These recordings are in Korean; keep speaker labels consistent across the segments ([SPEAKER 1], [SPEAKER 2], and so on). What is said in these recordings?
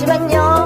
[SPEAKER 1] 잠시만요.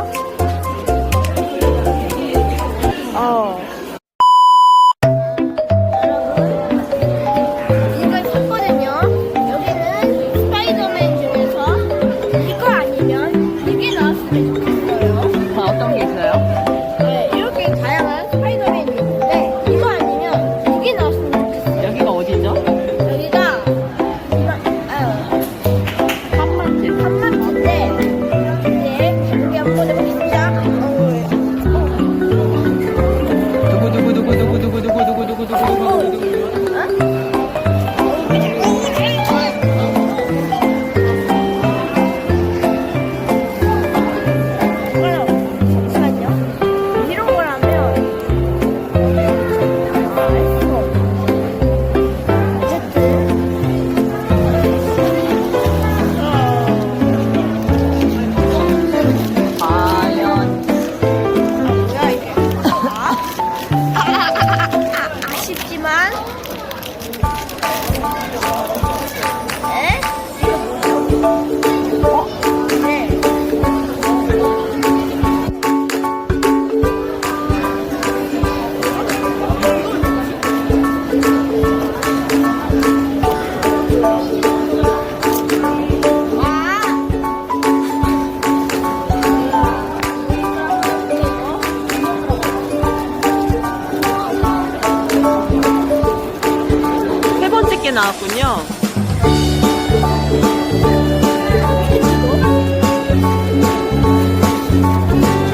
[SPEAKER 2] 세 번째 게 나왔군요.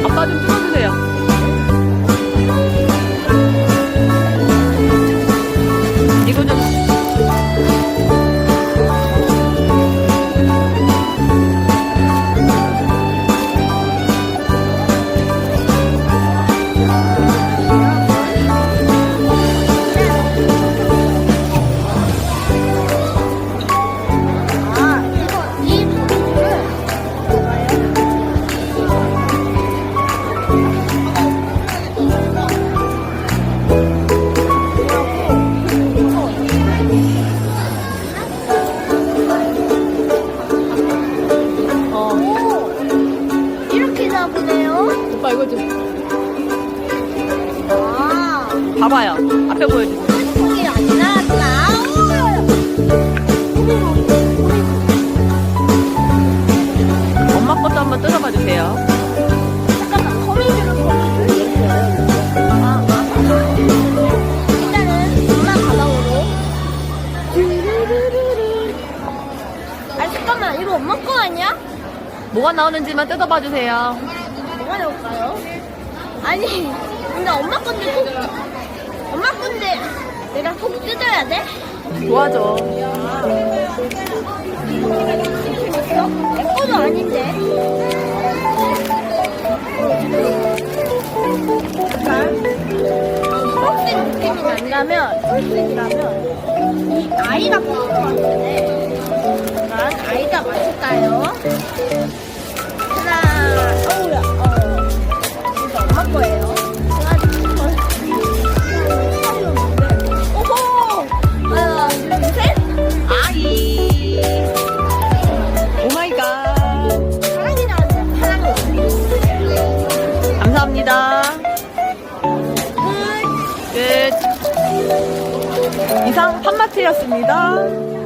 [SPEAKER 2] 아빠 좀 풀어주세요. 봐봐요. 앞에 보여주세요.
[SPEAKER 1] 통이
[SPEAKER 2] 엄마 것도 한번 뜯어봐 주세요.
[SPEAKER 1] 잠깐만, 거미줄은 거미줄. 일단은 엄마 가방으로. 아, 잠깐만, 이거 엄마 거 아니야?
[SPEAKER 2] 뭐가 나오는지만 뜯어봐 주세요.
[SPEAKER 1] 뭐가 나올까요? 아니, 근데 엄마 건데 꼭, 엄마 건데 내가 꼭 뜯어야 돼?
[SPEAKER 2] 도와줘.
[SPEAKER 1] 내 거도 아닌데. 초록색 느낌이 난다면, 초록색이라면 이 아이가 뽑은 것 같은데. 약간 아이가 맞을까요? 하나, 어우야,
[SPEAKER 2] 감사합니다. 끝. 이상 한마트였습니다.